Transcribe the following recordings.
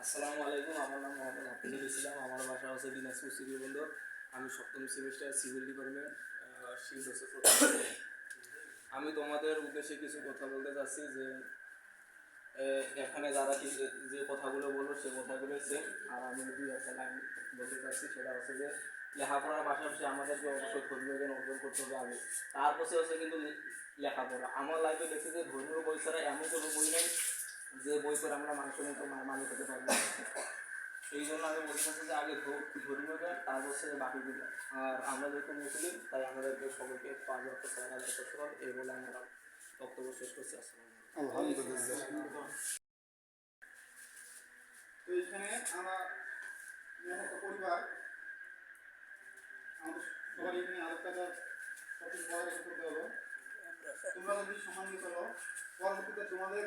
আসসালামু আলাইকুম, আমার নাম মোহাম্মদ হাফিজুল ইসলাম। আমার বাসা হচ্ছে দিনাজপুর সিভিল আমি সপ্তম সেমিস্টার সিভিল ডিপার্টমেন্ট। আমি তোমাদের উদ্দেশ্যে কিছু কথা বলতে চাচ্ছি যে এখানে যারা যে- কথাগুলো বলব সে কথাগুলো সেম আর আমি দুই একটা লাইন বলতে চাচ্ছি, সেটা হচ্ছে যে, লেখাপড়ার পাশাপাশি আমাদেরকে অবশ্যই ধর্মীয় জ্ঞান অর্জন করতে হবে আগে। তার পাশে হচ্ছে কিন্তু লেখাপড়া। আমার লাইফে দেখছি যে ধর্মীয় বই ছাড়া এমন কোনো বই নেই যে বই করে আমরা মানুষের মতো মানুষ হতে পারব এই জন্য আমি বলতে চাচ্ছি যে আগে ধর্মীয় জ্ঞান তার হচ্ছে বাকিগুলো আর আমরা যেহেতু মুসলিম, তাই আমাদেরকে সবাইকে পাঁচ বছর হাজার করতে হবে এই বলে আমরা বক্তব্য শেষ করছি। আলহামদুলিল্লাহ। তো এখানে আমরা পরিবার, আমাদের এখানে তোমরা যদি সম্মান দিয়ে চলো পরবর্তীতে তোমাদের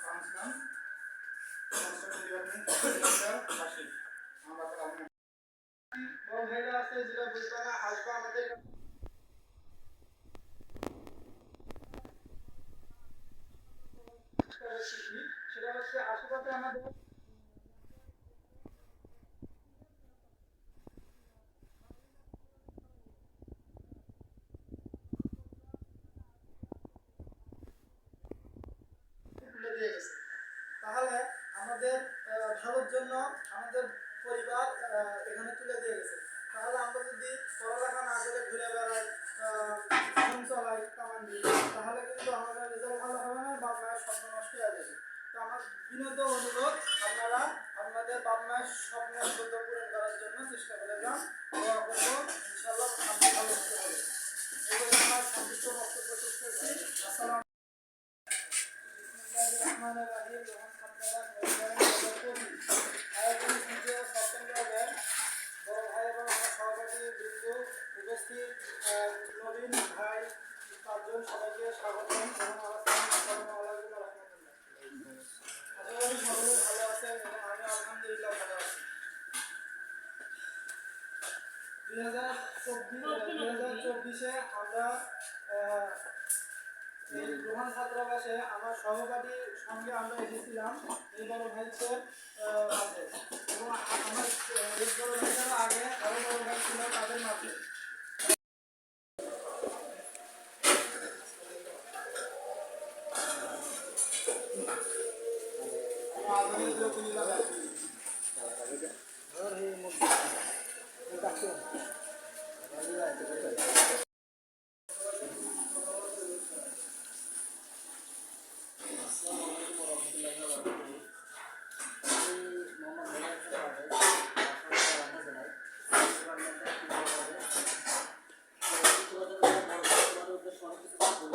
আমার সালাম আসসালামু আলাইকুম আমি মোহাম্মদ ফাহাম ইসলাম কনস্ট্রাকশন ডিপার্টমেন্ট পাশে আমরা কালাম বড় ভাইরা আছে যেটা বুঝবে না আসবে আমাদের তো আমার বিনোদ অনুরোধ আপনারা আপনাদের বাপ মায়ের স্বপ্নের দ্রুত পূরণ করার জন্য চেষ্টা করে যান দোয়া করব ইনশাল্লাহ আপনি ভালো হতে পারবেন এগুলো আমার সংক্ষিপ্ত বক্তব্য রহমানির দুই হাজার চব্বিশ আমরা এই গ্রহণ ছাত্রাবাসে আমার সহপাঠীর সঙ্গে আমরা এসেছিলাম, এই বড় মাঝে এবং আমার আগে আরও বড় ভাই ছিল তাদের মাঝে আধুনিক লোকলীলা